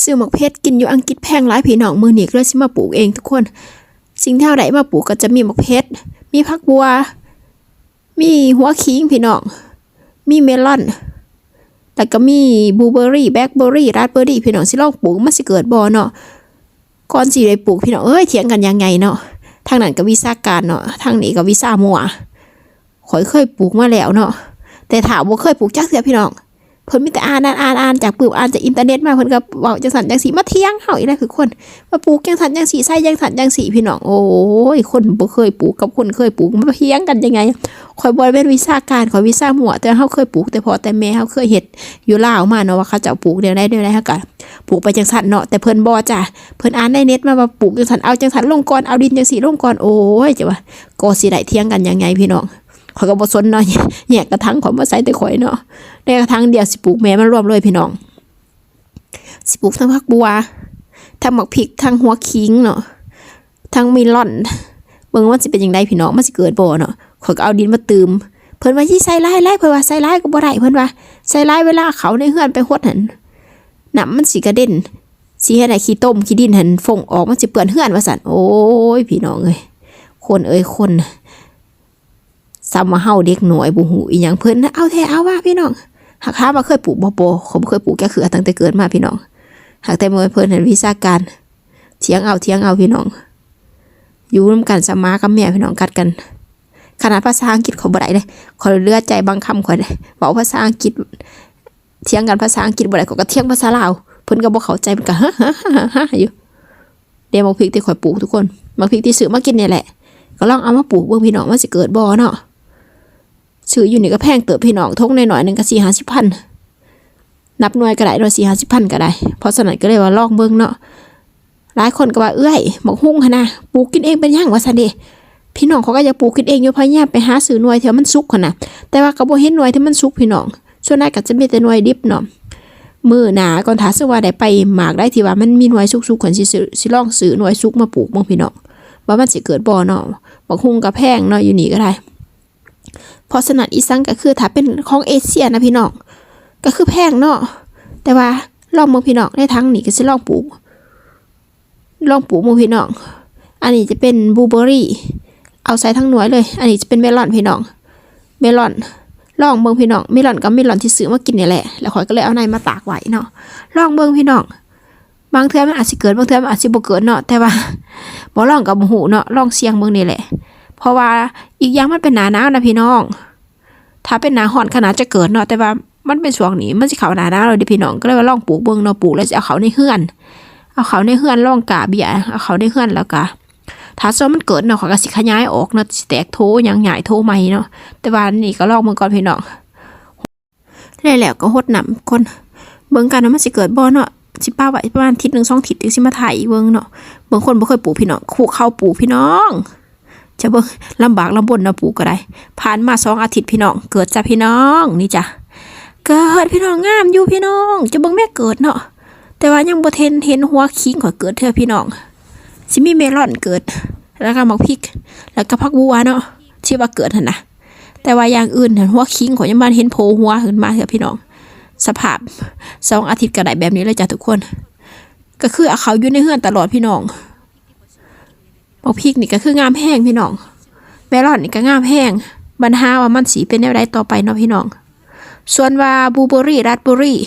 ซื้อหมกเพชรกินอยู่อังกฤษแพงหลายพี่น้องมือนี้ก็เลยสิมาปลูกเองทุกคน สิ่งที่เราได้มาปลูกก็จะมีหมกเพชรมีผักบัว มีหัวขิงพี่น้อง มีเมลอนแล้วก็มีบลูเบอร์รี่แบล็คเบอร์รี่ราสเบอร์รี่พี่น้องสิลองปลูกมันสิเกิดบ่เนาะก่อนสิได้ปลูกพี่น้องเอ้ยเถียงกันยังไงเนาะทางนั้นก็วิชาการเนาะทางนี้ก็วิชามัวข่อยเคยปลูกมาแล้วเนาะแต่ถามว่าเคยปลูกจักเสียพี่น้อง เพิ่นมีแต่อ่านอ่านอ่านอ่านจากปืบอ่านจากอินเทอร์เน็ตมาเพิ่นก็เว้าจังสันจังสีมาเที่ยงเฮาอีกแล้วคือคนมาปลูกจังสันจังสีใส่จังสันจังสีพี่น้องโอ้ยคนบ่เคยปลูกกับคนเคยปลูกมันเที่ยงกันยังไงข่อยบ่ได้เป็นวิชาการข่อยวิชาหัวแต่เฮาเคยปลูกแต่พอแต่แม่เฮาเคยเฮ็ดอยู่ลาวมาเนาะว่าเขาจ้าปลูกแนวใดแนวใดเฮาก็ปลูกไปจังสันเนาะแต่เพิ่นบ่จ้ะเพิ่นอ่านในเน็ตมาว่าปลูกจังสันเอาจังสันลงก่อนเอาดินจังสีลงก่อนโอ้ยจ้ะว่าก็สิได้เที่ยงกันยังไงพี่น้อง ข่อยก็บ่สนเนาะแยกกระทั่งข่อยมาใส่แต่ข่อยเนาะในกระทั่งเดียวสิปลูกแม่มันรวมเลยพี่น้อง สิปลูกทั้งผักบัวทั้งหมักพริกทั้งหัวขิงเนาะทั้งมีลอนเบิ่งว่าสิเป็นยังไงพี่น้องมันสิเกิดบ่เนาะข่อยก็เอาดินมาตืมเพิ่นว่าสิใส่ลายลายเพิ่นว่าใส่ลายก็บ่ได้เพิ่นว่าใส่ลายเวลาเขาในเฮือนไปฮดหันน้ำมันสิกระเด็นสิเฮ็ดให้ขี้ต้มขี้ดินหันฟงออกมันสิเปื้อนเฮือนว่าซั่นโอ้ยพี่น้องเอ้ยคนเอ้ยคน ซ้ำว่าเฮาเด็กหน่อยบ่ฮู้อีหยังเพิ่นนะเอาแท้เอาว่าพี่น้องหากข้ามาเคยปลูกบ่โปผมเคยปลูกแก่เขือตั้งแต่เกิดมาพี่น้องหากแต่เมื่อเพิ่นเห็นวิชาการเถียงเอาเถียงเอาพี่น้อง อยู่ร่วมกันสมากับแม่พี่น้องกัดกันขนาดภาษาอังกฤษเขาบ่ได้เลยขอยเลือดใจบางคำขอยเลยเว้าภาษาอังกฤษเถียงกันภาษาอังกฤษบ่ได้เขาก็เถียงภาษาลาวเพิ่นก็บ่เข้าใจเพิ่นก็ฮะฮะฮะฮะอยู่เดี๋ยวมะพริกที่ข่อยปลูกทุกคนมะพริกที่ซื้อมากินเนี่ยแหละ ก็ลองเอามาปลูกเบิ่งพี่น้องมันสิเกิดบ่เนาะ ซื้ออยู่นี่ก็แพงเติบพี่น้องทงในหน่อยๆหนึ่งก็สี่ห้าสิบพันนับหน่วยก็ได้หน่วยสี่ห้าสิบพันก็ได้ เพราะฉะนั้นก็เลยว่าลองเบิ่งเนาะหลายคนก็ว่าเอ้ยหมกฮุ้งหนนะปลูกกินเองเป็นหยังวะซันเดพี่น้องเขาก็อยากปลูกกินเองอยู่พะยามไปหาซื้อหน่วยที่มันสุกหั่นนะแต่ว่าก็บ่เห็นหน่วยที่มันสุกพี่น้องส่วนใหญ่ก็จะมีแต่หน่วยดิบเนาะมือหนาก่อนถ้าซื้อว่าได้ไปหมากได้ที่ว่ามันมีหน่วยสุกๆก่อนสิซื้อสิลองซื้อหน่วยสุกมาปลูกบ้างพี่น้องว่ามันสิเกิดบ่เนาะหมกฮุ้งก็แพงเนาะอยู่นี่ก็ได้ เพราะฉะนั้นอีสังก็คือถ้าเป็นของเอเชียนะพี่น้องก็คือแพงเนาะแต่ว่าลองมือพี่น้องในทั้งนี้ก็จะลองปลูกลองปลูกมือพี่น้องอันนี้จะเป็นบลูเบอร์รี่เอาใส่ทั้งหน่วยเลย อันนี้จะเป็นเมลอนพี่น้องเมลอนลองเบิ่งพี่น้องเมลอนกับเมลอนที่ซื้อมากินนี่แหละแล้วข่อยก็เลยเอาในมาตากไว้เนาะลองเบิ่งพี่น้องบางเทื่อมันอาจสิเกิดบางเทื่อมันอาจสิบ่เกิดเนาะแต่ว่าบ่ลองกับบ่หูเนาะลองเสียงเบิ่งนี่แหละ เพราะว่าอีกอย่างมันเป็นหนาหนาวนะพี่น้อง ถ้าเป็นหนาร้อนขนาดจะเกิดเนาะแต่ว่ามันเป็นช่วงนี้มันสิเขาหนาหนาวเลยดิพี่น้องก็เลยว่าลองปลูกเบิ่งเนาะปลูกแล้วจะเอาเขาในเฮือน เอาเขาในเฮือนลองกาเบียเอาเขาในเฮือนแล้วก็ถ้าซ้อมันเกิดเนาะเขาก็สิขยายออกเนาะสิแตกโทหยังใหญ่โทใหม่เนาะแต่ว่านี่ก็ลองเบิ่งก่อนพี่น้องแล้วแล้วก็หดหน้ำคน เบิ่งกันว่ามันสิเกิดบ่เนาะสิป้าไว้ประมาณทิศนึงสองทิศอีกสิมาถ่ายอีเบิ่งเนาะบางคนบ่เคยปลูกพี่น้องคู่เข้าปลูกพี่น้อง จะเบิ่งลำบากลำบนนะปลูกก็ได้ผ่านมาสองอาทิตย์พี่น้องเกิดจ้ะพี่น้องนี่จ้ะเกิดพี่น้องงามอยู่พี่น้อง จะเบิ่งแม่เกิดเนาะแต่ว่ายังบ่เทนเห็นหัวคิงขอยเกิดเธอพี่น้องสิมีเมลอนเกิด แล้วก็หมกพริก แล้วก็ผักบัวเนาะที่ว่าเกิดหั่นนะแต่ว่าอย่างอื่นเหั่นหัวคิงขอยยังบ่เห็นโผล่หัวขึ้นมาเถอะพี่น้อง สภาพสองอาทิตย์ก็ได้แบบนี้เลยจ้ะทุกคน ก็คือเอาเขาอยู่ในเฮือนตลอดพี่น้อง บักพริกนี่ก็คืองามแห้งพี่น้องเมลอนนี่ก็งามแห้งบรรหาว่ามันสีเป็นแนวใดต่อไปเนาะพี่น้อง ส่วนว่าบลูเบอรี่ราสเบอรี่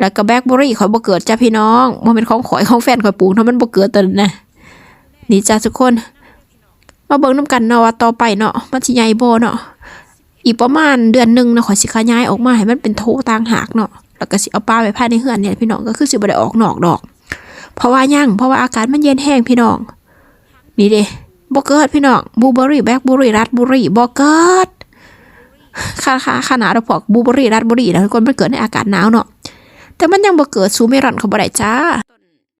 แล้วก็แบล็คเบอรี่ขอยบ่เกิดจ้ะพี่น้องมันเป็นของข่อยของแฟนข่อยปลูกเนาะมันบ่เกิดตอนนะนี่จ้ะทุกคน มาเบิ่งนํกันเนาะว่าต่อไปเนาะมันสิใหญ่บ่เนาะอีกประมาณเดือนหนึ่งเนาะขอยสิขยายออกมาให้มันเป็นโถต่างหากเนาะแล้วก็สิเอาปลาไว้ภายในเฮือนเนี่ยพี่น้องก็คือสิบ่ได้ออกนอกดอก เพราะว่ายังเพราะว่าอากาศมันเย็นแห้งพี่น้อง นี่เด้บ่เกิดพี่น้องบูเบอร์รี่แบล็คเบอร์รี่ราสเบอร์รี่บกเกิดค่าค่าขนาดเราพวกบูเบอร์รี่ราสเบอร์รี่นะทุกคนมันเกิดในอากาศหนาวเนาะแต่มันยังบกเกิดซูเมรอนเขาบ่ได้จ้า